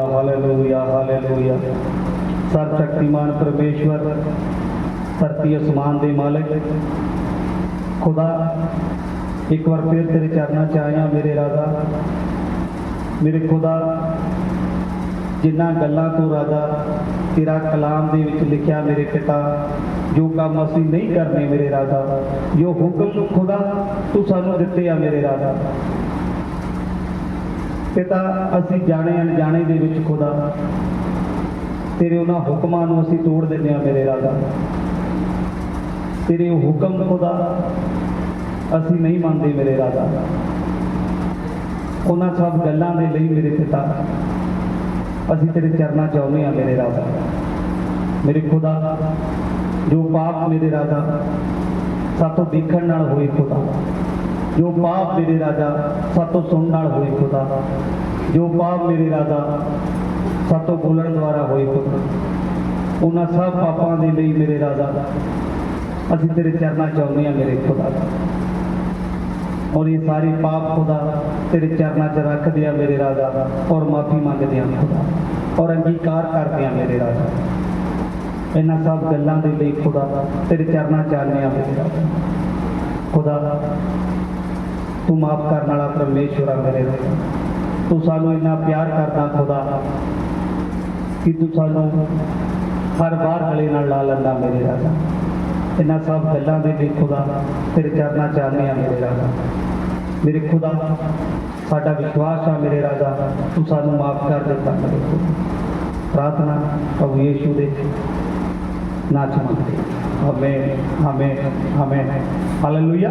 Hallelujah ਸ਼ਕਤੀਮਾਨ ਪਰਮੇਸ਼ਵਰ, ਧਰਤੀ ਅਸਮਾਨ ਦੇ ਮਾਲਕ, ਖੁਦਾ, ਇੱਕ ਵਾਰ ਫਿਰ ਤੇਰੇ ਚਰਨਾਂ 'ਚ ਆਇਆ ਮੇਰੇ ਰਾਜਾ। ਮੇਰੇ ਖੁਦਾ ਜਿਨ੍ਹਾਂ ਗੱਲਾਂ ਤੋਂ ਰਾਜਾ, ਤੇਰਾ ਕਲਾਮ ਦੇ ਵਿੱਚ ਲਿਖਿਆ ਮੇਰੇ ਪਿਤਾ, ਜੋ ਕੰਮ ਅਸੀਂ ਨਹੀਂ ਕਰਨੇ ਮੇਰੇ ਰਾਜਾ, ਜੋ ਹੁਕਮ ਖੁਦਾ ਤੂੰ ਸਾਨੂੰ ਦਿੱਤੇ ਆ ਮੇਰੇ ਰਾਜਾ। ਪਿਤਾ ਅਸੀਂ ਜਾਣੇ ਅਣਜਾਣੇ ਦੇ ਵਿੱਚ ਖੁਦਾ। ਤੇਰੇ ਉਹਨਾਂ ਹੁਕਮਾਂ ਨੂੰ ਅਸੀਂ ਤੋੜ ਦਿੰਦੇ ਆ ਮੇਰੇ ਰਾਜਾ। ਤੇਰੇ ਹੁਕਮ ਖੁਦਾ, ਅਸੀਂ ਨਹੀਂ ਮੰਨਦੇ ਮੇਰੇ ਰਾਜਾ। ਉਹਨਾਂ ਸਭ ਗੱਲਾਂ ਦੇ ਲਈ ਮੇਰੇ ਪਿਤਾ। ਅਸੀਂ ਤੇਰੇ ਚਰਨਾਂ 'ਚ ਆਉਂਦੇ ਆ ਮੇਰੇ ਰਾਜਾ। ਮੇਰੇ ਖੁਦਾ, ਜੋ ਪਾਪ ਮੇਰੇ ਰਾਜਾ, ਸਾਤੋਂ ਦੇਖਣ ਨਾਲ ਹੋਏ ਖੁਦਾ। ਜੋ ਪਾਪ ਮੇਰੇ ਰਾਜਾ ਸਾਤੋਂ ਸੁਣਨ ਨਾਲ ਹੋਏ ਖੁਦਾ। ਜੋ ਪਾਪ ਮੇਰੇ ਰਾਜਾ ਸਾਤੋਂ ਬੋਲਣ ਦੁਆਰਾ ਹੋਏ ਖੁਦਾ। ਉਹਨਾਂ ਸਭ ਪਾਪਾਂ ਦੇ ਲਈ ਮੇਰੇ ਰਾਜਾ, ਅਸੀਂ ਤੇਰੇ ਚਰਨਾਂ 'ਚ ਆਉਂਦੇ ਆ ਮੇਰੇ ਖੁਦਾ। ਔਰ ਇਹ ਸਾਰੇ ਪਾਪ ਖੁਦਾ ਤੇਰੇ ਚਰਨਾਂ 'ਚ ਰੱਖਦੇ ਆ ਮੇਰੇ ਰਾਜਾ ਔਰ ਮਾਫੀ ਮੰਗਦੇ ਹਾਂ ਖੁਦਾ ਔਰ ਅੰਗੀਕਾਰ ਕਰਦੇ ਹਾਂ ਮੇਰੇ ਰਾਜਾ। ਇਹਨਾਂ ਸਭ ਗੱਲਾਂ ਦੇ ਲਈ ਖੁਦਾ ਤੇਰੇ ਚਰਨਾਂ 'ਚ ਆਉਂਦੇ ਆ ਮੇਰੇ ਰਾਜਾ। ਖੁਦਾ ਤੂੰ ਮਾਫ ਕਰਨ ਵਾਲਾ ਪਰਮੇਸ਼ਵਰ ਆ ਮੇਰੇ ਤੂੰ ਸਾਨੂੰ ਇੰਨਾ ਪਿਆਰ ਕਰਦਾ ਖੁਦਾ ਕਿ ਤੂੰ ਸਾਨੂੰ ਹਰ ਵਾਰ ਗਲੇ ਨਾਲ ਲਾ ਲੈਂਦਾ ਮੇਰੇ ਰਾਜਾ। ਇਹਨਾਂ ਸਭ ਗੱਲਾਂ ਦੇ ਲਈ ਖੁਦਾ ਤੇਰੇ ਚਰਨਾਂ 'ਚ ਆ ਮੇਰੇ ਰਾਜਾ। ਮੇਰੇ ਖੁਦਾ, ਸਾਡਾ ਵਿਸ਼ਵਾਸ ਆ ਮੇਰੇ ਰਾਜਾ, ਤੂੰ ਸਾਨੂੰ ਮਾਫ ਕਰ ਦਿੱਤਾ ਮੇਰੇ ਪ੍ਰਾਰਥਨਾ ਪ੍ਰਭੂ ਯੀਸ਼ੂ ਦੇ ਨਾਮ ਚ ਮੰਗਦੇ। Amen amen amen. ਹਾਲੇਲੂਇਆ